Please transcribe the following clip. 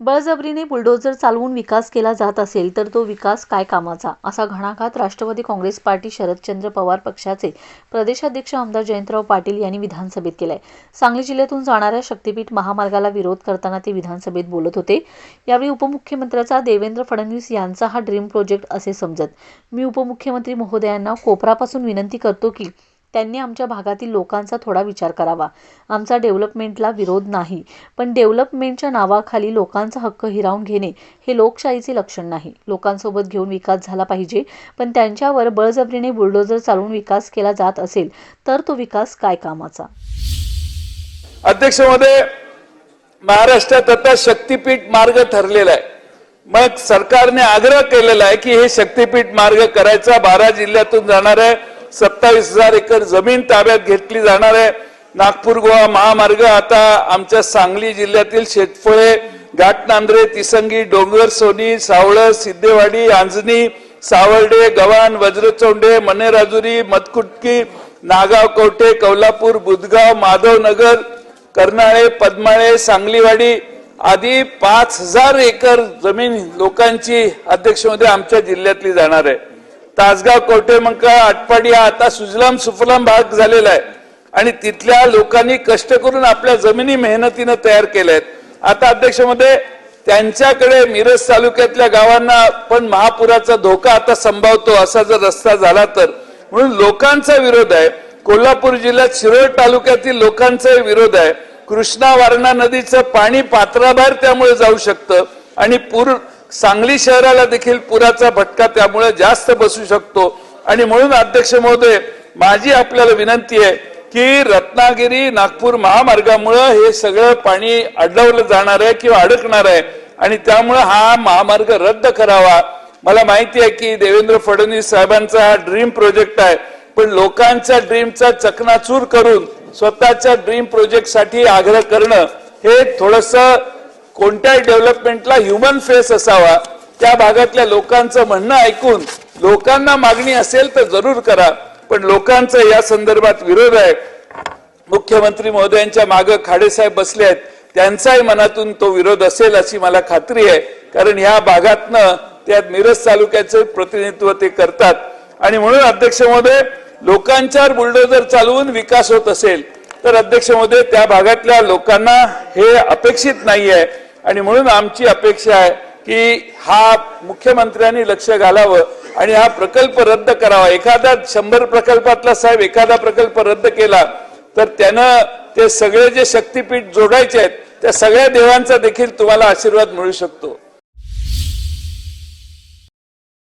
बळजबरीने बुलडोझर चालवून विकास केला जात असेल तर तो विकास काय कामाचा? असा घणाघात राष्ट्रवादी काँग्रेस पार्टी शरदचंद्र पवार पक्षाचे प्रदेशाध्यक्ष आमदार जयंतराव पाटील यांनी विधानसभेत केलाय. सांगली जिल्ह्यातून जाणाऱ्या शक्तीपीठ महामार्गाला विरोध करताना ते विधानसभेत बोलत होते. यावेळी उपमुख्यमंत्र्याचा देवेंद्र फडणवीस यांचा हा ड्रीम प्रोजेक्ट असे समजत. मी उपमुख्यमंत्री महोदयांना कोपरापासून विनंती करतो की त्यांनी आमच्या भागातील लोकांचा थोडा विचार करावा. आमचा डेव्हलपमेंटला विरोध नाही. पण डेव्हलपमेंटच्या नावाखाली लोकांचा हक्क हिरावून घेणे हे लोकशाहीचे लक्षण नाही. लोकांसोबत घेऊन विकास झाला पाहिजे. पण त्यांच्यावर बळजबरीने बुलडोझर चालवून विकास केला जात असेल तर तो विकास काय कामाचा? अध्यक्ष महोदय महाराष्ट्रात आता शक्तीपीठ मार्ग ठरलेला आहे. मग सरकारने आग्रह केलेला आहे की हे शक्तीपीठ मार्ग करायचा. बारा जिल्ह्यातून जाणार आहे. सत्तावीस हजार एकर जमीन ताब्यात घेतली जाणार आहे. नागपूर गोवा महामार्ग आता आमच्या सांगली जिल्ह्यातील शेतफळे घाटनांद्रे तिसंगी डोंगर सोनी सावळ सिद्धेवाडी आंजनी सावर्डे गव्हाण वज्रचोंडे मनेराजुरी मतकुटकी नागाव कवठे कौलापूर बुधगाव माधवनगर कर्नाळे पद्माळे सांगलीवाडी आदी पाच हजार एकर जमीन लोकांची अध्यक्षमध्ये आमच्या जिल्ह्यातली जाणार आहे. तासगाव कवठेमंका आटपाडी हा आता सुजलाम सुफलाम भाग झालेला आहे. आणि तिथल्या लोकांनी कष्ट करून आपल्या जमिनी मेहनतीनं तयार केल्या आहेत आता अध्यक्षमध्ये त्यांच्याकडे मिरज तालुक्यातल्या गावांना पण महापुराचा धोका आता संभावतो असा जर रस्ता झाला तर. म्हणून लोकांचा विरोध आहे. कोल्हापूर जिल्ह्यात शिरोळ तालुक्यातील लोकांचा विरोध आहे. कृष्णा वारणा नदीचं पाणी पात्राबाहेर त्यामुळे जाऊ शकतं. आणि पूर सांगली शहराला देखील पुराचा भटका त्यामुळे जास्त बसू शकतो. आणि म्हणून अध्यक्ष महोदय माझी आपल्याला विनंती आहे की रत्नागिरी नागपूर महामार्गामुळं हे सगळं पाणी अडवलं जाणार आहे किंवा अडकणार आहे. आणि त्यामुळं हा महामार्ग रद्द करावा. मला माहिती आहे की देवेंद्र फडणवीस साहेबांचा हा ड्रीम प्रोजेक्ट आहे. पण लोकांच्या ड्रीमचा चकनाचूर करून स्वतःच्या ड्रीम प्रोजेक्टसाठी आग्रह करणं हे थोडस कोणत्याही डेव्हलपमेंटला ह्युमन फेस असावा त्या भागातल्या लोकांचं म्हणणं ऐकून लोकांना मागणी असेल तर जरूर करा. पण लोकांचा या संदर्भात विरोध आहे. मुख्यमंत्री महोदयांच्या मागे खाडेसाहेब बसले आहेत. त्यांचाही मनातून तो विरोध असेल अशी मला खात्री आहे. कारण ह्या भागातनं त्यात मिरज तालुक्याचे प्रतिनिधित्व ते करतात. आणि म्हणून अध्यक्ष महोदय लोकांच्यावर बुलडोजर चालवून विकास होत असेल तर अध्यक्ष महोदय त्या भागातल्या लोकांना हे अपेक्षित नाही आहे आणि म्हणून आमची अपेक्षा आहे की हा मुख्यमंत्र्यांनी लक्ष घालावं आणि हा प्रकल्प रद्द करावा. एखादा शंभर प्रकल्पातला साहेब एखादा प्रकल्प रद्द केला तर त्यानं ते सगळे जे शक्तीपीठ जोडायचे आहेत त्या सगळ्या देवांचा देखील तुम्हाला आशीर्वाद मिळू शकतो.